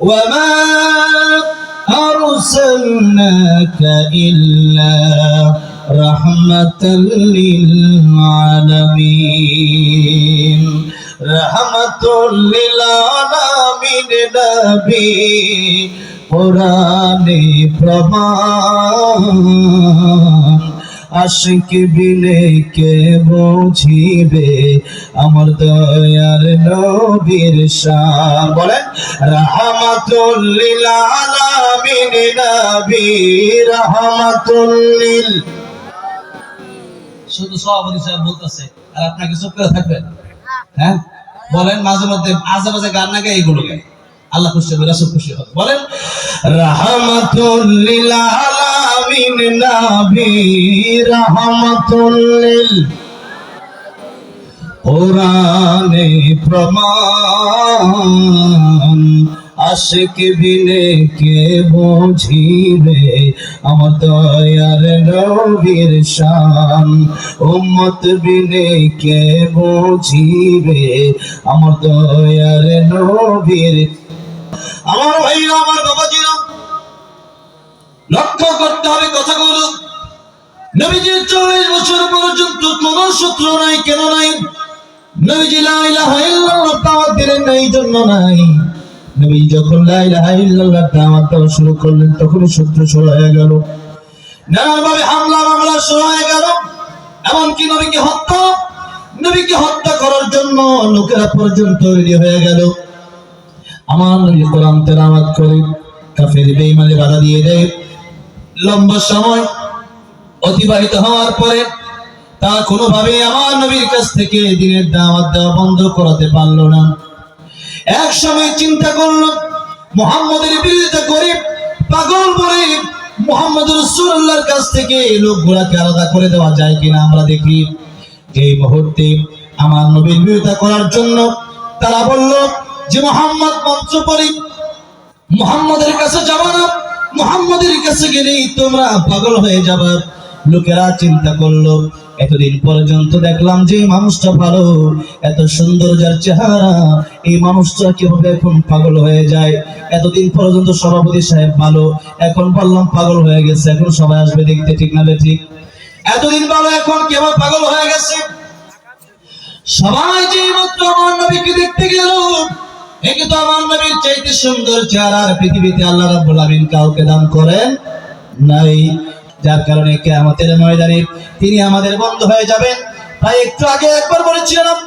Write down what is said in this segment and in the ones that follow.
وما أرسلناك إلا رحمة للعالمين رحمة للعالمين نبي কোরআনে প্রমাণ আশিক বিলে কে বুঝিবে? আমার দয়ার নবীর শান। বলেন রাহমাতুল লিল আলামিন নবী রাহমাতুল লিল শুধু সভাপতি সাহেব বলতেছে, আর আপনাকে চুপ করে থাকবেন? হ্যাঁ? বলেন, মাঝে মধ্যে আজে মাঝে গান না গায়ে এগুলো গায় আল্লাহ খুশি হবে, রাসূল খুশি হবে। বলেন রাহমাতুল আলামিন নবী রাহমাতুল লিল কোরআনে প্রমাণ, আশিক বিনে কে বুঝিবে? আমার দয়ার নবীর শান, উম্মত বিনে কে বুঝিবে? আমার দয়ার নবীর আমার ভাই আমার বাবাজিরা লক্ষ্য করতে হবে কথাগুলো। নবীজির চল্লিশ বছর পর্যন্ত কোন সূত্র নাই, কেন নাই? নবীজি লা ইলাহা ইল্লাল্লাহ দাওয়াত দিলেন এই জন্য নাই। নবী যখন লা ইলাহা ইল্লাল্লাহ দাওয়াত দেওয়া শুরু করলেন, তখনই সূত্র শুরু হয়ে গেল। নানানভাবে হামলা মামলা শুরু হয়ে গেল। এমনকি নবীকে হত্যা নবীকে হত্যা করার জন্য লোকেরা পর্যন্ত তৈরি হয়ে গেল। আমার নবী কোরআন তেলাওয়াত করে, কাফের বেঈমানে বাধা দিয়ে দেয়। লম্বা সময় অতিবাহিত হওয়ার পরে তা কোনোভাবে আমার নবীর কাছ থেকে দিনের দাওয়াত দেওয়া বন্ধ করাতে পারল না। এক সময় চিন্তা করল, মোহাম্মদের বিরোধিতা করে পাগল বলে মোহাম্মদ রসুল্লাহর কাছ থেকে লোকগুলাকে আলাদা করে দেওয়া যায় কিনা আমরা দেখি। এই মুহূর্তে আমার নবীর বিরোধিতা করার জন্য তারা বলল যে, মোহাম্মদ মন্ত্র পড়ি, মুহাম্মাদের কাছে যাবা না। মুহাম্মাদের কাছে গেলেই তোমরা পাগল হয়ে যাবে। লোকেরা চিন্তা করল, এতদিন পর্যন্ত দেখলাম যে মানুষটা ভালো, এত সুন্দর যার চেহারা, এই মানুষটা কীভাবে এখন পাগল হয়ে যায়? এতদিন পর্যন্ত সভাপতি সাহেব ভালো, এখন বললাম পাগল হয়ে গেছে, এখন সবাই আসবে দেখতে, ঠিক না ঠিক এতদিন ভালো, এখন কেবল পাগল হয়ে গেছে? সবাই যে মাত্র আমার নবীকে দেখতে গেল একে তো আমার নবীর চাইতে সুন্দর চেহারা পৃথিবীতে আল্লাহ রাব্বুল আমিন কাউকে দান করেন নাই। যার কারণে কিয়ামতের ময়দানে তিনি আমাদের বন্ধ হয়ে যাবেন। তাই একটু আগে একবার বলেছিলাম,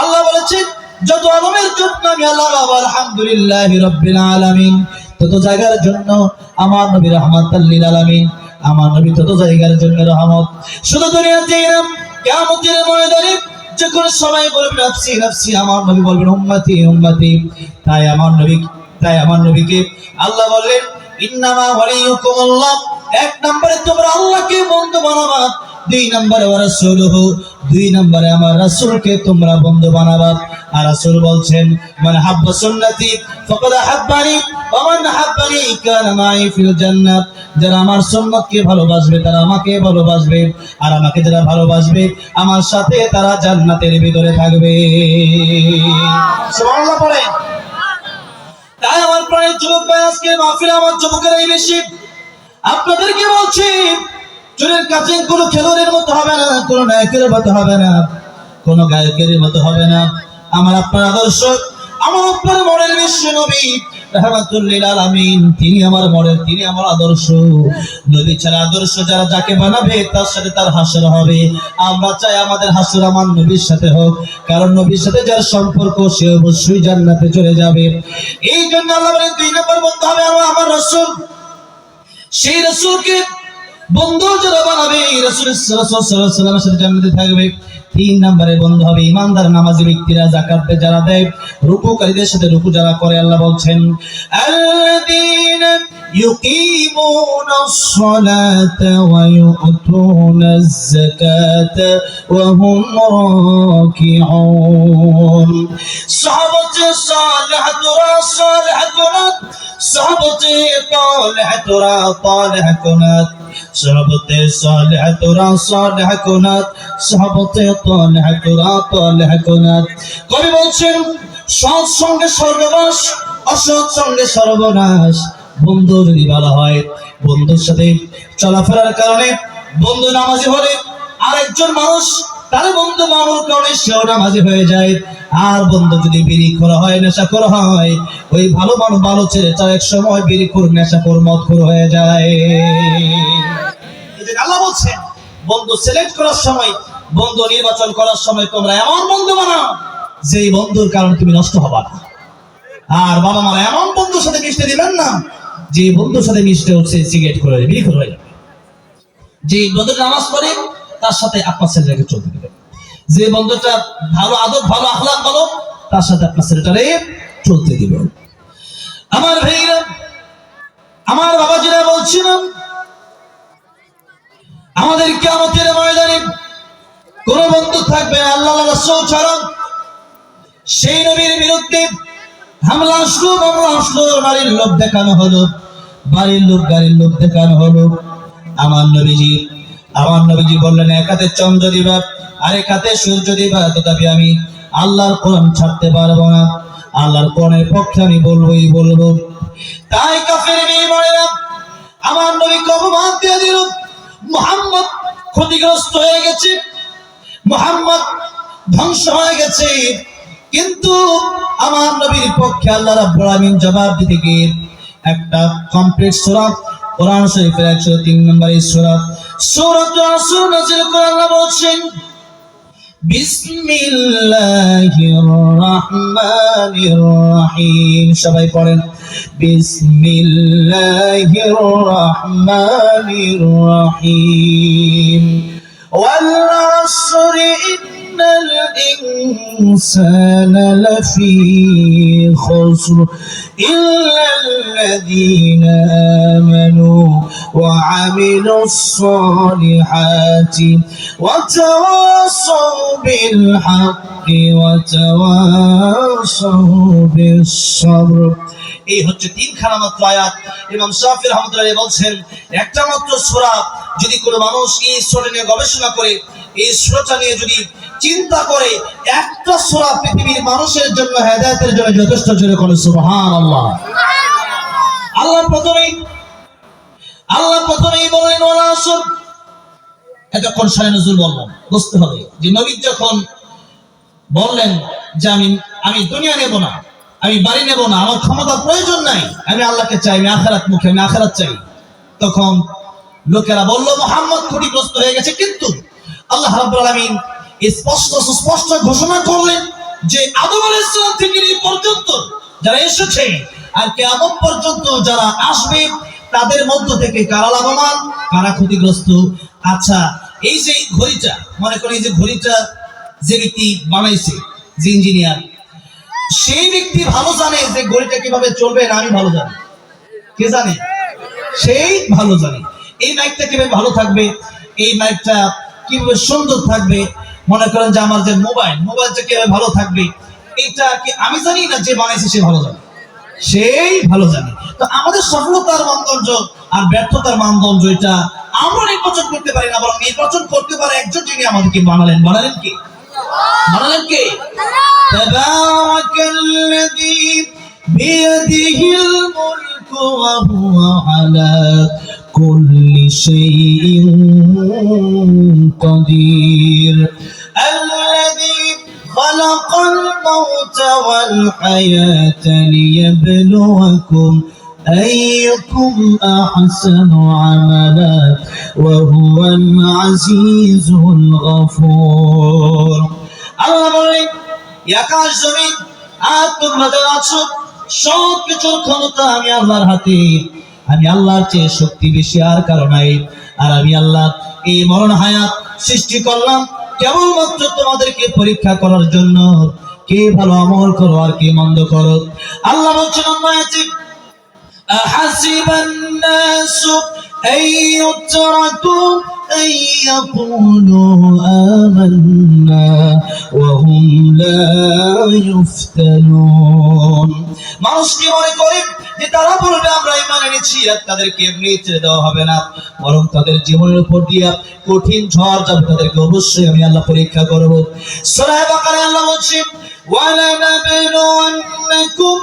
আল্লাহ বলেছেন, যত আলমের জন্য আমি আল্লাহ আলহামদুলিল্লাহ রব্বিল আলামিন, তত জায়গার জন্য আমার নবী রহমাতাল লিল আলামিন, আমার নবী তত জায়গার জন্য রহমত। শুধু দুনিয়াতেই না, কিয়ামতের ময়দানে যখন সবাই বলবে রাফসি রাফসি আমার নবী বলবেন, উম্মতি উম্মতি। তাই আমার নবী, তাই আমার নবীকে আল্লাহ বললেন, ইন্নামা ওয়ালিয়ুকুমুল্লাহ। এক নম্বরে তোমরা আল্লাহকে বন্ধু বানাবা। দুই নম্বরে দুই নম্বরে আমার রাসূলকে তোমরা বন্ধু বানাবা। আর রাসূল বলছেন, মান হাব্বা সুন্নতি হাব্বানি হাব্বানি মাই ফিল জান্নাত। যারা আমার ভালোবাসবে, তারা আমাকে ভালোবাসবে। আর আমাকে যারা ভালোবাসবে, আমার সাথে তারা জান্নাতের ভিতরে থাকবে। সুবহানাল্লাহ তাই আমার প্রায় যুবক ভাই আজকে মাহফিল আমার যুবকেরাই বেশি। আপনাদেরকে বলছি চুলের কাছে কোনো খেলোয়াড়ের মতো হবে না, কোনো নায়কের মতো হবে না, কোনো গায়কের মতো হবে না। আমার আপনার আদর্শ, আমার আপনার মনের বিশ্ব নবী তিনি আমার মডেল তিনি আমার আদর্শ। নবী ছাড়া আদর্শ যারা যাকে বানাবে, তার সাথে তার হাসর হবে। আমরা চাই আমাদের হাসর আমার নবীর সাথে হোক, কারণ নবীর সাথে যার সম্পর্ক, সে অবশ্যই জান্নাতে চলে যাবে। এই জন্য আল্লাহ দুই নম্বর বলতে হবে, আমার রসুল। সেই রসুলকে বন্ধু যারা বানাবে রসুল ওয়াসাল্লামের সাথে জান্নাতে থাকবে। তিন নম্বরে বন্ধু হবে ইমানদার নামাজি ব্যক্তিরা জাকাত দেয় যারা দেয় রুকুকারীদের সাথে রুকু যারা করে আল্লাহ বলছেন আল্লাযীনা يقيمون الصلاة ويؤتون الزكاة وهم راكعون صحابة صالحة صالحة صحابة طالحة طالحة صحابة صالحة তন হেকরা তন হেকনাথ কবি বলছেন, সৎ সঙ্গে সর্বনাশ অসৎ সঙ্গে সর্বনাশ। বন্ধু যদি ভালো হয়, বন্ধুর সাথে চলাফেরার কারণে বন্ধু নামাজি হলে আরেকজন মানুষ, তার বন্ধু মামুর কারণে সেও নামাজি হয়ে যায়। আর বন্ধু যদি বিড়ি করা হয়, নেশা করা হয়, ওই ভালো মানুষ ভালো ছেলেটা এক সময় বিড়ি কর নেশা কর মত খোর হয়ে যায়। আল্লাহ বলছেন, বন্ধু সিলেক্ট করার সময় বন্ধু নির্বাচন করার সময় তোমরা এমন বন্ধু বানাও যেই বন্ধুর কারণে তুমি নষ্ট হবা না। আর বাবা মারা এমন বন্ধুর সাথে মিশতে দিবেন না, যে বন্ধুর সাথে মিশতে হচ্ছে সিগারেট করে বিড়ি করে যে বন্ধুটা নামাজ পড়ে, তার সাথে আপনার ছেলেটাকে চলতে দিবেন যে বন্ধুটা ভালো আদব, ভালো আখলাক ভালো তার সাথে আপনার ছেলেটারে চলতে দিবেন আমার ভাইরা আমার বাবাজিরা বলছিলাম আমাদের ময়দানে কোন বন্ধু থাকবে না আল্লাহ রাসূল ছাড়া। সেই নবীর বিরুদ্ধে হামলা আসলো, মামলা আসলো, বাড়ির লোক দেখানো হলো, বাড়ির লোক গাড়ির লোক দেখানো হলো। আমার নবীজি আমার নবীজি বললেন, এক হাতে চন্দ্র দিবা, আরেক হাতে সূর্য দিবা, তথাপি আমি আল্লাহর কোরআন ছাড়তে পারব না। আল্লাহর কোরআনের পক্ষে আমি বলবোই বলব। তাই কাফের মেয়ে মরেরা আমার নবী কবমান দিয়ে দিল। মোহাম্মদ ক্ষতিগ্রস্ত হয়ে গেছে। মোহাম্মদ ধ্বংস হয়ে গেছে। কিন্তু আমার নবীর পক্ষে আল্লাহ রাব্বুল আলামিন জবাব দিতে গিয়ে একটা কমপ্লিট সূরা কোরআন শরীফের 103 নম্বর সূরা সূরাতুল আসর নাযিল করে আল্লাহ বলছেন, বিসমিল্লাহির রহমানির রহিম। সবাই পড়েন, বিসমিল্লাহির রহমানির রহিম। والعصر إن الإنسان لفي خسر إلا الذين آمنوا وعملوا الصالحات وتواصوا بالحق وتواصوا بالصبر এই হচ্ছে তিনখানা মাত্র আয়াত ইমাম শাফি রহমতুল্লাহ বলছেন একটা মাত্র সূরা যদি কোনো মানুষ এই সূরা নিয়ে গবেষণা করে, এই সূরাটা নিয়ে যদি চিন্তা করে, একটা সূরা পৃথিবীর মানুষের জন্য হেদায়েতের জন্য যথেষ্ট জোরে করে সুবহানাল্লাহ। আল্লাহ প্রথমেই আল্লাহ প্রথমেই বললেন ওয়ালা আসর এতক্ষণ সারে নজরুল বললাম, বুঝতে হবে যে নবী যখন বললেন যে আমি আমি দুনিয়া নেব না, আমি বাড়ি নেব না, আমার ক্ষমতার প্রয়োজন নাই, আমি আল্লাহকে চাই, আমি আখারাত মুখে, আমি আখারাত চাই, তখন লোকেরা বলল, মোহাম্মদ ক্ষতিগ্রস্ত হয়ে গেছে। কিন্তু আল্লাহ আলামিন স্পষ্ট সুস্পষ্ট ঘোষণা করলেন যে আদম আলাইহিস থেকে এই পর্যন্ত যারা এসেছে আর কিয়ামত পর্যন্ত যারা আসবে, তাদের মধ্য থেকে কারা লাভবান, কারা ক্ষতিগ্রস্ত? আচ্ছা এই যে ঘড়িটা, মনে করি যে ঘড়িটা যে ব্যক্তি বানাইছে, যে ইঞ্জিনিয়ার, সেই ব্যক্তি ভালো জানে যে ঘড়িটা কীভাবে চলবে না আমি ভালো জানি। কে জানে? সেই ভালো জানে। এই মাইকটা কীভাবে ভালো থাকবে? এই মাইকটা কীভাবে সুন্দর থাকবে? মনে করেন যে আমার যে মোবাইল মোবাইলটা কীভাবে ভালো থাকবে? এটা কি আমি জানি না যে বানাইছে সে ভালো জানে? সেই ভালো জানে। তো আমাদের সফলতার মানদণ্ড আর ব্যর্থতার মানদণ্ড এটা আমরা নির্বাচন করতে পারি না, বরং নির্বাচন করতে পারে একজন যিনি আমাদেরকে বানালেন। বানালেন কি? বানালেন কি? বিয়াদিহিল মুলকু ওয়া হুয়া আলা كل شيء قدير الذي خلق الموت والحياة ليبلوكم أيكم أحسن عملا وهو العزيز الغفور আল্লাহ বলেন এই আকাশ জমিন আর তোমরা যারা আছো সব কিছুর ক্ষমতা আমি আল্লাহর হাতে আমি আল্লাহর চেয়ে শক্তি বেশি আর কারও নাই। আর আমি আল্লাহ এই মরণ হায়াত সৃষ্টি করলাম কেবলমাত্র তোমাদেরকে পরীক্ষা করার জন্য। কে ভালো আমল করো আর কে মন্দ করো? আল্লাহ বলছেন আল্লাহ আছে। أن يتركوا أن يقولوا آمنا وهم لا يفتنون মানুষ কি মনে করে যে তারা বলবে আমরা ইমান এনেছি আর তাদেরকে এমনি ছেড়ে দেওয়া হবে না বরং তাদের জীবনের উপর দিয়ে কঠিন ঝড় যাবে তাদেরকে অবশ্যই আমি আল্লাহ পরীক্ষা করবো সূরা বাকারায় আল্লাহ বলছে ولنبلونكم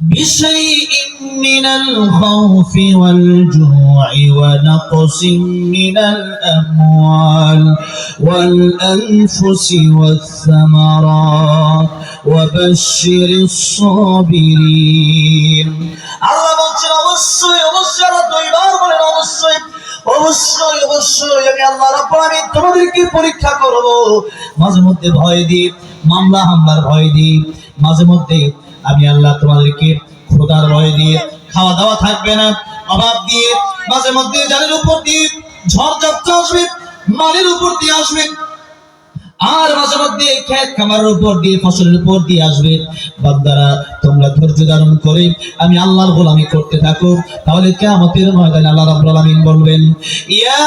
بشيء من الخوف والجوع ونقص من الأموال والأنفس والثمرات وبشر الصابرين আল্লাহ বলছেন অবশ্যই অবশ্যই আল্লাহ দুইবার বলেন অবশ্যই অবশ্যই অবশ্যই আমি আল্লাহ রাব্বুল আলামিন তোমাদেরকে পরীক্ষা করব মাঝে মধ্যে ভয় দিই মামলা হামলার ভয় দিই মাঝে মধ্যে আমি আল্লাহ তোমাদেরকে খোদার ভয় দিয়ে খাওয়া দাওয়া থাকবে না, অভাব দিয়ে মাঝে মধ্যে জালের উপর দিয়ে ঝড় ঝাপটা আসবে, মালের উপর দিয়ে আসবে, আর মাঝে মধ্যে খেত খামারের উপর দিয়ে, ফসলের উপর দিয়ে আসবে। বান্দারা, তোমরা ধৈর্য ধারণ করে আমি আল্লাহর গোলামি করতে থাকো, তাহলে কিয়ামতের ময়দানে আল্লাহ রাব্বুল আলামিন বলবেন, ইয়া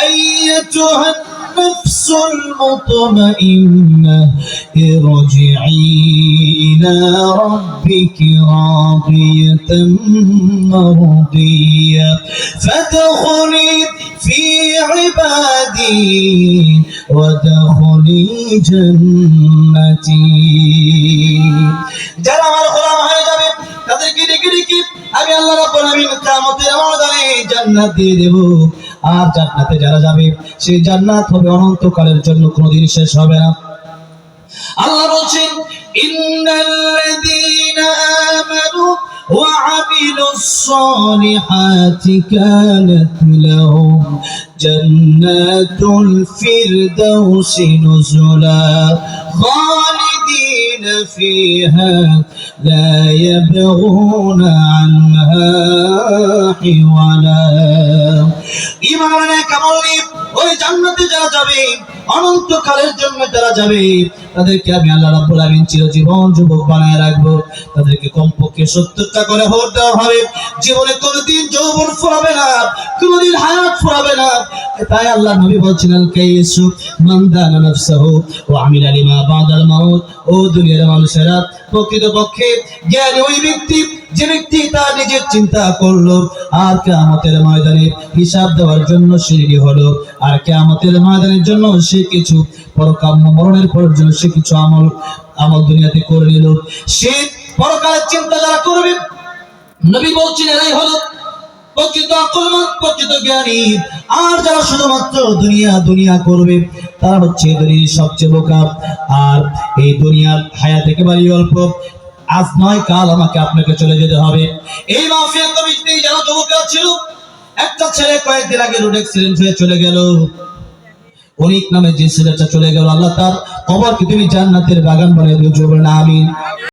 আইয়াতুহা النفس المطمئنة ارجعي إلى ربك راضية مرضية فادخلي في عبادي وادخلي جنتي যারা আমার গোলাম হয়ে যাবে তাদেরকে ডেকে ডেকে আমি আল্লাহ রাব্বুল আলামিন কিয়ামতের ময়দানে জান্নাত দিয়ে দেব আর জান্নাতে যারা যাবে সেই জান্নাত হবে অনন্তকালের জন্য কোনোদিন শেষ হবে না আল্লাহ বলছেন ইন্নাল্লাযীনা আমানু وعملوا الصالحات كانت لهم جنات الفردوس نزلا خالدين فيها لا يبغون عنها حولا ইমানে কামাল নিয়ে ওই জান্নাতে যারা যাবে অনন্তকালের জন্য যারা যাবে তাদেরকে আমি আল্লাহ রাব্বুল আলামিন চিরজীবন যুবক বানায় রাখবো তাদেরকে কমপক্ষে সত্তরটা করে ভোট দেওয়া হবে জীবনে কোনোদিন যৌবন ফুরাবে না কোনোদিন হায়াত ফুরাবে না তাই আল্লাহ নবী বলছেন আল কাইসু মান দানা নাফসাহু ওয়া আমিলা লিমা বাদাল মাউত ও দুনিয়ার মানুষেরা প্রকৃতপক্ষে জ্ঞানী ওই ব্যক্তি, যে ব্যক্তি তার নিজের চিন্তা করল আর কেয়ামতের ময়দানে হিসাব দেওয়ার জন্য সে রেডি হলো। আর কেয়ামতের ময়দানের জন্য সে কিছু পরকাম্য মরণের জন্য সে কিছু আমল আমল দুনিয়াতে করে নিল। সে পরকালের চিন্তা যারা করবে, নবী বলছেন, এরাই হলো প্রকৃত আকলমান প্রকৃত জ্ঞানী। আর যারা শুধুমাত্র দুনিয়া দুনিয়া করবে তারা হচ্ছে দুনিয়ার সবচেয়ে বোকা আর এই দুনিয়ার হায়াত একেবারেই অল্প। আজ নয়, কাল আমাকে আপনাকে চলে যেতে হবে। এই মাফিয়া কমিটিতে যারা বোকা ছিল, একটা ছেলে কয়েকদিন আগে রোড অ্যাক্সিডেন্ট হয়ে চলে গেল। অনেক নামে যে ছেলেটা চলে গেল, আল্লাহ তার কবরকে তুমি জান্নাতের বাগান বানিয়ে জোর না আমিন।